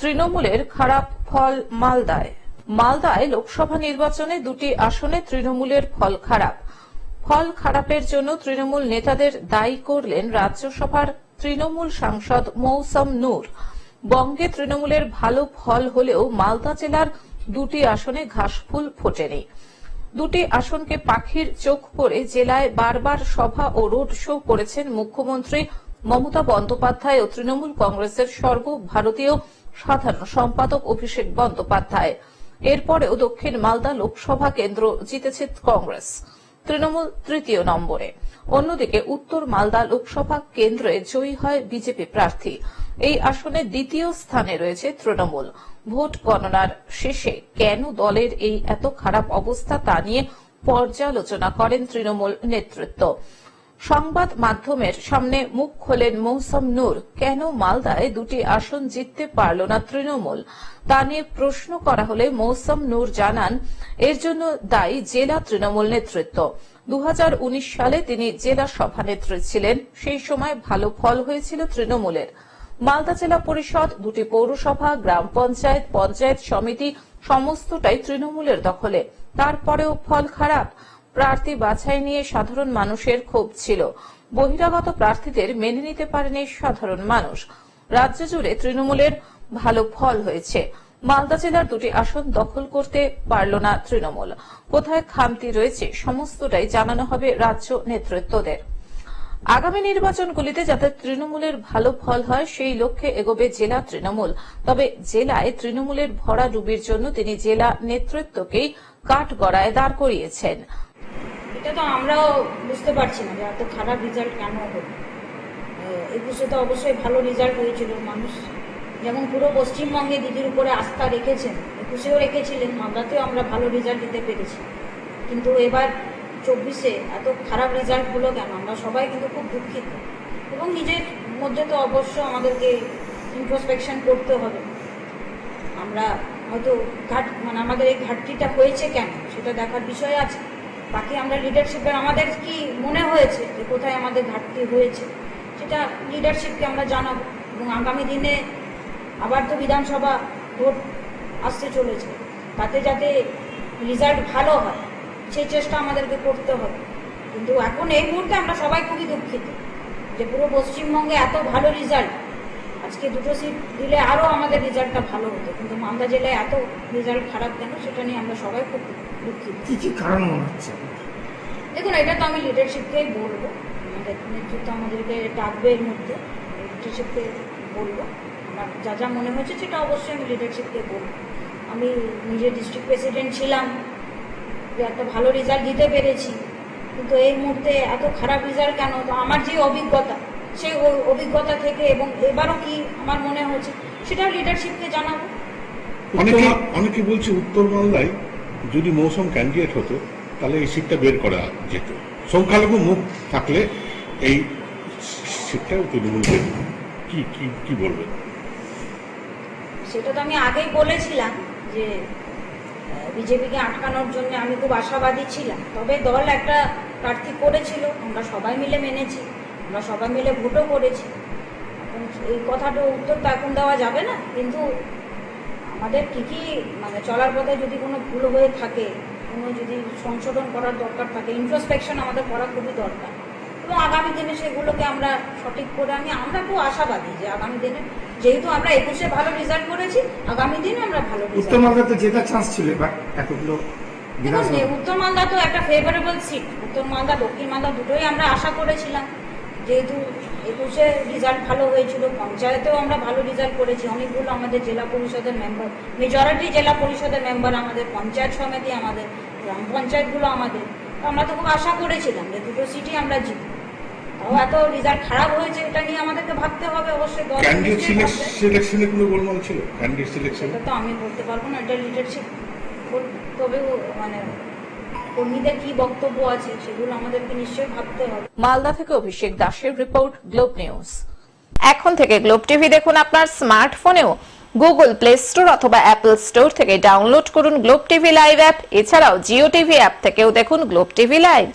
তৃণমূলের খারাপ ফল মালদায়। মালদায় লোকসভা নির্বাচনে দুটি আসনে তৃণমূলের ফল খারাপ। ফল খারাপের জন্য তৃণমূল নেতাদের দায়ী করলেন রাজ্যসভার তৃণমূল সাংসদ মৌসম নূর। বঙ্গে তৃণমূলের ভালো ফল হলেও মালদা জেলার দুটি আসনে ঘাসফুল ফোটেনি। দুটি আসনকে পাখির চোখ করে জেলায় বারবার সভা ও রোড শো করেছেন মুখ্যমন্ত্রী মমতা বন্দ্যোপাধ্যায় ও তৃণমূল কংগ্রেসের সর্বভারতীয় সাধারণ সম্পাদক অভিষেক বন্দ্যোপাধ্যায়। এরপরেও দক্ষিণ মালদা লোকসভা কেন্দ্র জিতেছে কংগ্রেস, তৃণমূল তৃতীয় নম্বরে। অন্যদিকে উত্তর মালদা লোকসভা কেন্দ্রে জয়ী হয় বিজেপি প্রার্থী। এই আসনে দ্বিতীয় স্থানে রয়েছে তৃণমূল। ভোট গণনার শেষে কেন দলের এই এত খারাপ অবস্থা তা নিয়ে পর্যালোচনা করেন তৃণমূল নেতৃত্ব। সংবাদ মাধ্যমের সামনে মুখ খোলেন মৌসম নূর। কেন মালদায় দুটি আসন জিততে পারল না তৃণমূল? তা নিয়ে প্রশ্ন করা হলে মৌসম নূর জানান, এর জন্য দায়ী জেলা তৃণমূল নেতৃত্ব। দু হাজার উনিশ সালে তিনি জেলা সভানেত্রী ছিলেন। সেই সময় ভালো ফল হয়েছিল তৃণমূলের। মালদা জেলা পরিষদ, দুটি পৌরসভা, গ্রাম পঞ্চায়েত পঞ্চায়েত সমিতি, সমস্তটাই তৃণমূলের দখলে। তারপরেও ফল খারাপ। প্রার্থী বাছাই নিয়ে সাধারণ মানুষের ক্ষোভ ছিল। বহিরাগত প্রার্থীদের মেনে নিতে পারেনি সাধারণ মানুষ। রাজ্য জুড়ে তৃণমূলের ভালো ফল হয়েছে। মালদা জেলার দুটি আসন দখল করতে পারল না তৃণমূল। কোথায় খামতি রয়েছে সমস্তটাই জানানো হবে রাজ্য নেতৃত্বদের। আগামী নির্বাচনগুলিতে যাতে তৃণমূলের ভালো ফল হয়, সেই লক্ষ্যে এগোবে জেলা তৃণমূল। তবে জেলায় তৃণমূলের ভরা ডুবির জন্য তিনি জেলা নেতৃত্বকেই কাঠগড়ায় দাঁড় করিয়েছেন। এটা তো আমরাও বুঝতে পারছি না যে এত খারাপ রেজাল্ট কেন হলো একুশে তো অবশ্যই ভালো রেজাল্ট হয়েছিল মানুষ। যেমন পুরো পশ্চিমবঙ্গে দিদির উপরে আস্থা রেখেছেন, একুশেও রেখেছিলেন মালদাতেও আমরা ভালো রেজাল্ট দিতে পেরেছি। কিন্তু এবার চব্বিশে এত খারাপ রেজাল্ট হলো কেন? আমরা সবাই কিন্তু খুব দুঃখিত। এবং নিজের মধ্যে তো অবশ্য আমাদেরকে ইন্ট্রোস্পেকশন করতে হবে। আমরা হয়তো ঘাট মানে আমাদের এই ঘাটতিটা হয়েছে কেন? সেটা দেখার বিষয় আছে। বাকি আমরা লিডারশিপের আমাদের কি মনে হয়েছে যে কোথায় আমাদের ঘাটতি হয়েছে, সেটা লিডারশিপকে আমরা জানাব। এবং আগামী দিনে আবার তো বিধানসভা ভোট আসতে চলেছে। তাতে যাতে রেজাল্ট ভালো হয়, সেই চেষ্টা আমাদেরকে করতে হবে। কিন্তু এখন এই মুহূর্তে আমরা সবাই খুবই দুঃখিত যে পুরো পশ্চিমবঙ্গে এত ভালো রেজাল্ট আজকে দুটো সিট দিলে আরও আমাদের রেজাল্টটা ভালো হতো। কিন্তু মালদা জেলায় এত রেজাল্ট খারাপ কেন সেটা নিয়ে আমরা সবাই খুব দুঃখিত। কি কি কারণ মনে হচ্ছে? দেখুন এটা তো আমি লিডারশিপকেই বলব। আমাদের নেতৃত্ব আমাদেরকে ডাকবে এর মধ্যে। লিডারশিপকে বলব। আমার যা যা মনে হচ্ছে সেটা অবশ্যই আমি লিডারশিপকে বলব। আমি নিজে ডিস্ট্রিক্ট প্রেসিডেন্ট ছিলাম। যে একটা ভালো রেজাল্ট দিতে পেরেছি। কিন্তু এই মুহূর্তে এত খারাপ রেজাল্ট কেন? তো আমার যে অভিজ্ঞতা সেই অভিজ্ঞতা থেকে এবং এবারও কি আমার মনে হচ্ছে সেটাও লিডারশিপকে জানাব। অনেকে অনেকে বলছে উত্তর মালদায় যদি মৌসুম ক্যান্ডিডেট হতো তাহলে এই সিটটা বের করা যেত। সংখ্যালঘু মুখ থাকলে এই সিটটাও তৃণমূল কি কি কি বলবেন সেটা তো আমি আগেই বলেছিলাম যে বিজেপিকে আটকানোর জন্য আমি খুব আশাবাদী ছিলাম। তবে দল একটা প্রার্থী করেছিল আমরা সবাই মিলে মেনেছি। আমরা সবাই মিলে ভোটও করেছি। এখন এই কথাটা উত্তর তো এখন দেওয়া যাবে না কিন্তু আমাদের কি কি মানে চলার পথে যদি কোনো ভুল হয়ে থাকে কোনো যদি সংশোধন করার দরকার থাকে ইন্ট্রোস্পেকশন আমাদের করা খুবই দরকার। এবং আগামী দিনে সেগুলোকে আমরা সঠিক করে আমি আমরা খুব আশাবাদী যে আগামী দিনে যেহেতু আমরা একুশে ভালো রেজাল্ট করেছি আগামী দিনে আমরা ভালো উত্তর মালদাতে জেতার চান্স ছিল এবার এতগুলো দেখুন উত্তর মালদা তো একটা ফেভারেবল সিট উত্তর মালদা দক্ষিণ মালদা দুটোই আমরা আশা করেছিলাম। যেহেতু একুশে রেজাল্ট ভালো হয়েছিল পঞ্চায়েতেও আমরা ভালো রেজাল্ট করেছি। অনেকগুলো আমাদের জেলা পরিষদের মেম্বার মেজরিটি জেলা পরিষদের মেম্বার আমাদের পঞ্চায়েত সমিতি আমাদের গ্রাম পঞ্চায়েতগুলো আমাদের। আমরা তো খুব আশা করেছিলাম যে দুটো সিটি আমরা জিতব। তাও এত রেজাল্ট খারাপ হয়েছে এটা নিয়ে আমাদেরকে ভাবতে হবে অবশ্যই। দল ক্যান্ডিডেট নিশ্চয়ই ভাববে। সিলেকশনে কোনো গোলমাল ছিল? ক্যান্ডিডেট সিলেকশন সেটা তো আমি বলতে পারব না এটা লিডারশিপ তবে মানে কর্মীদের কি বক্তব্য আছে সেগুলো আমাদেরকে নিশ্চয়ই ভাবতে হবে। মালদা থেকে অভিষেক দাসের রিপোর্ট গ্লোব নিউজ। এখন থেকে গ্লোব টিভি দেখুন আপনার স্মার্টফোনেও। গুগল প্লে স্টোর অথবা অ্যাপল স্টোর থেকে ডাউনলোড করুন গ্লোব টিভি লাইভ অ্যাপ। এছাড়াও জিও টিভি অ্যাপ থেকেও দেখুন গ্লোব টিভি লাইভ।